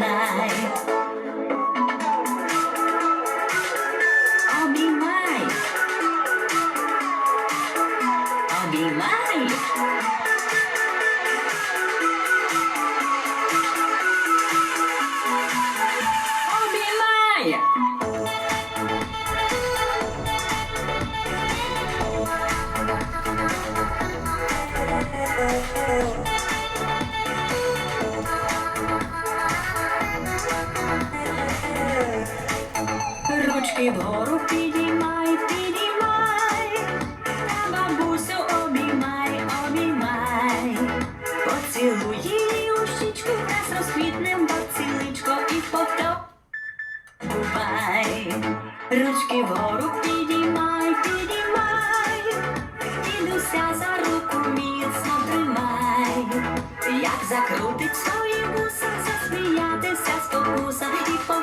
починай. Ручки вгору підіймай, підіймай, та бабусю обіймай, обіймай, поцілуй її у щічку, раз розквітнем поціличко і повтор. Бувай, ручки вгору підіймай, підіймай, дідуся за руку міцно тримай, як закрутить свої вуса, засміятися спокуса і повторювати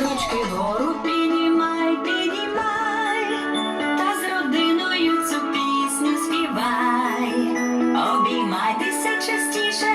Ручки вгору піднімай, піднімай, та з родиною цю пісню співай. Обіймайтеся частіше,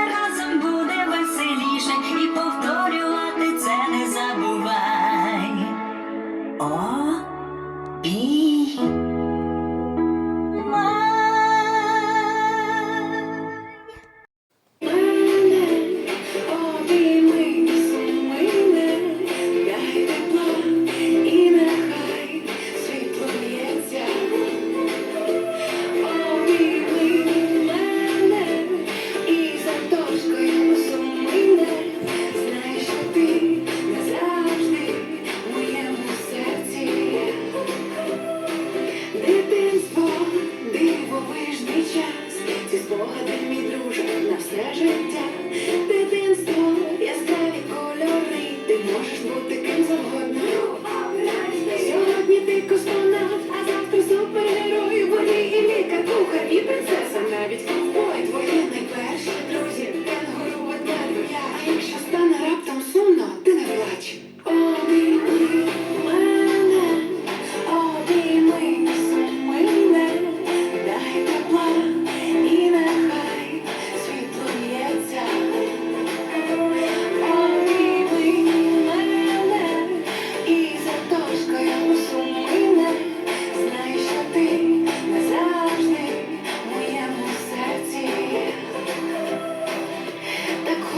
кухар і принцеса, навіть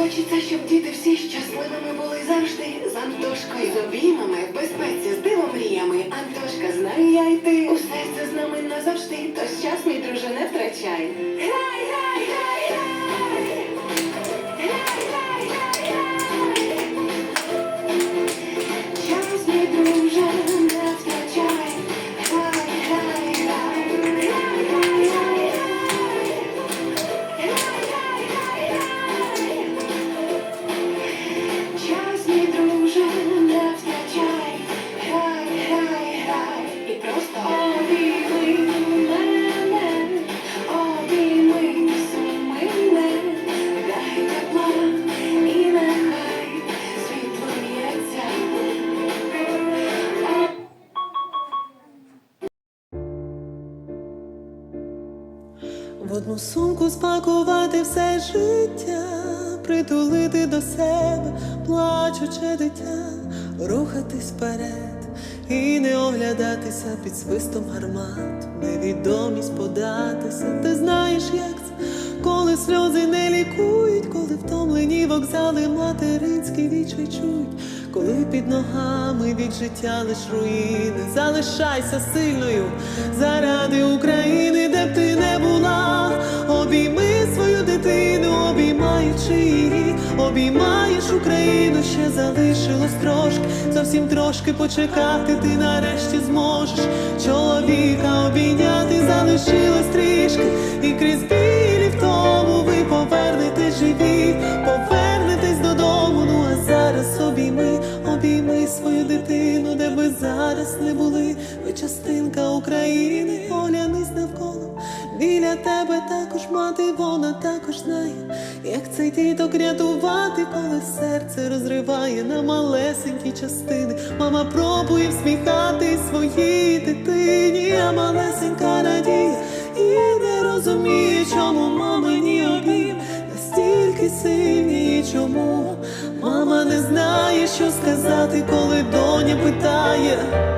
хочеться, щоб діти всі щасливими були завжди. З Антошкою, з обіймами, в безпеці, з дивом мріями. Антошка, знаю я й ти. Усе це з нами назавжди. Тож час, мій друже, не втрачай. Грай, В одну сумку спакувати все життя, притулити до себе, плачуче дитя, рухатись вперед і не оглядатися під свистом гармат, невідомість податися. Ти знаєш, як це, коли сльози не лікують, коли втомлені вокзали материнські вічі чують, коли під ногами від життя лиш руїни, залишайся сильною заради України, де б ти не була, обійми свою дитину, обіймаючи її, обіймаєш Україну, ще залишилось трошки, зовсім трошки почекати, ти нарешті зможеш. Чоловіка обійняти, залишилось трішки, і крізь білі зараз не були. Ви частинка України, оглянись навколо. Біля тебе також мати, вона також знає, як цей діток рятувати, коли серце розриває на малесенькі частини. Мама пробує всміхати своїй дитині, а малесенька радіє і не розуміє, чому мамині обійм настільки сильні, і чому мама не знає, що сказати, коли доня питає.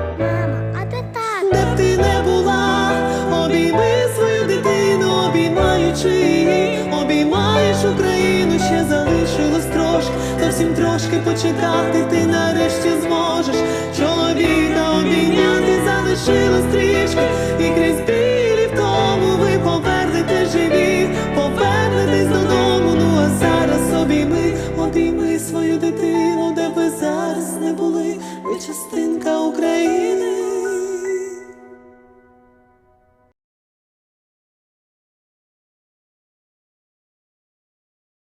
Зовсім трошки почекати, ти нарешті зможеш чоловіка обійняти, залишила стрічки і крізь білі в тому ви повернете живі, повернетесь додому. Ну а зараз обійми, обійми свою дитину, де ви зараз не були, ви частинка України.